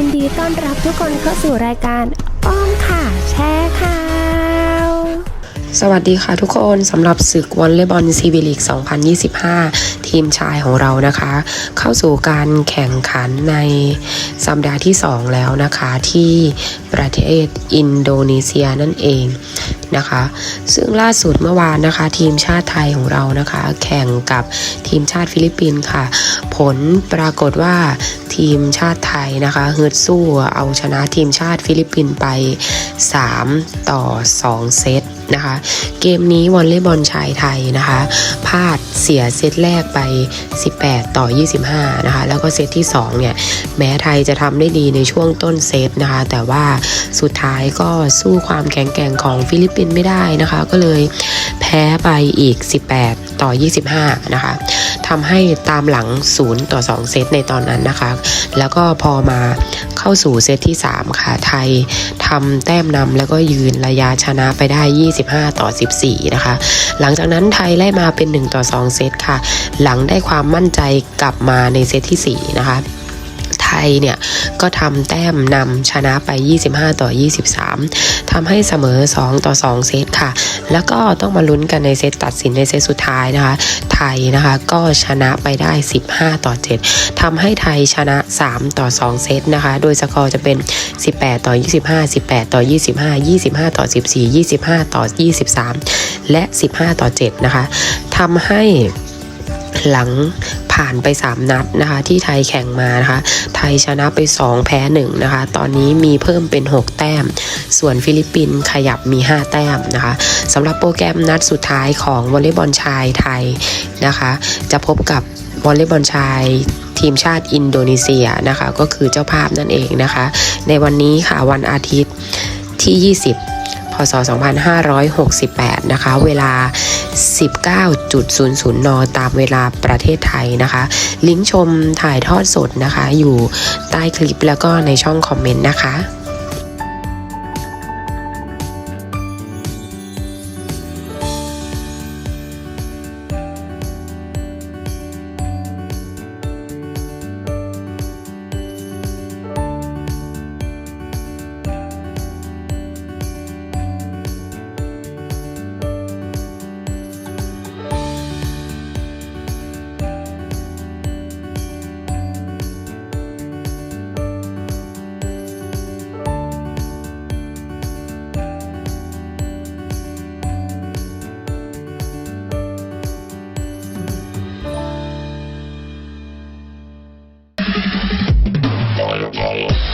ินดีต้อนรับทุกคนเข้าสู่รายการอ้อมค่ะแชร์ข่าวสวัสดีค่ะทุกคนสำหรับศึกวอลเลย์บอลซีวีลิก2025 ทีมชายของเรานะคะ เข้าสู่การแข่งขันในสัปดาห์ที่ 2 แล้วนะคะ ที่ประเทศอินโดนีเซียนั่นเอง นะคะ ซึ่งล่าสุดเมื่อวานนะคะ ทีมชาติไทยของเรานะคะ แข่งกับทีมชาติฟิลิปปินส์ค่ะ ผลปรากฏว่าทีมชาติไทยนะคะฮึดสู้เอาชนะทีมชาติฟิลิปปินส์ไป 3 ต่อ 2 เซตนะคะ เกมนี้วอลเลย์บอลชายไทยนะคะพลาดเสียเซตแรกไป 18 ต่อ 25 นะคะ แล้วก็เซตที่ 2 เนี่ย แม้ไทยจะทำได้ดีในช่วงต้นเซตนะคะ แต่ว่าสุดท้ายก็สู้ความแข็งแกร่งของฟิลิปปินส์ไม่ได้นะคะ ก็เลยแพ้ไปอีก 18 ต่อ 25 นะคะทำให้ตามหลัง 0 ต่อ 2 เซตในตอนนั้นนะคะ แล้วก็พอมาเข้าสู่เซตที่ 3 ค่ะ ไทยทำแต้มนำแล้วก็ยืนระยะชนะไปได้ 25 ต่อ 14 นะคะ หลังจากนั้นไทยไล่มาเป็น 1 ต่อ 2 เซตค่ะ หลังได้ความมั่นใจกลับมาในเซตที่ 4 นะคะ ยเนี่ยก็ทำแต้มนำชนะไป 25 ต่อ 23ทำให้เสมอ 2 ต่อ 2 เซตค่ะ แล้วก็ต้องมาลุ้นกันในเซตตัดสินในเซตสุดท้ายนะคะ ไทยนะคะก็ชนะไปได้ 15 ต่อ 7ทำให้ไทยชนะ 3 ต่อ 2 เซตนะคะ โดยสกอร์จะเป็น 18 ต่อ 25 18 ต่อ 25 25 ต่อ 14 25 ต่อ 23 และ 15 ต่อ 7 นะคะทำให้หลัง ผ่านไป 3 นัดนะคะ ที่ไทยแข่งมานะคะ ไทยชนะไป 2 แพ้ 1 นะคะ ตอนนี้มีเพิ่มเป็น 6 แต้ม ส่วนฟิลิปปินส์ขยับมี 5 แต้มนะคะสำหรับโปรแกรมนัดสุดท้ายของวอลเลย์บอลชายไทยนะคะ จะพบกับวอลเลย์บอลชายทีมชาติอินโดนีเซียนะคะ ก็คือเจ้าภาพนั่นเองนะคะ ในวันนี้ค่ะวันอาทิตย์ที่ 20 ศ 2568 นะคะ เวลา 19.00 น ตามเวลาประเทศไทยนะคะ ลิงก์ชมถ่ายทอดสดนะคะ อยู่ใต้คลิปแล้วก็ในช่องคอมเมนต์นะคะ Ohio.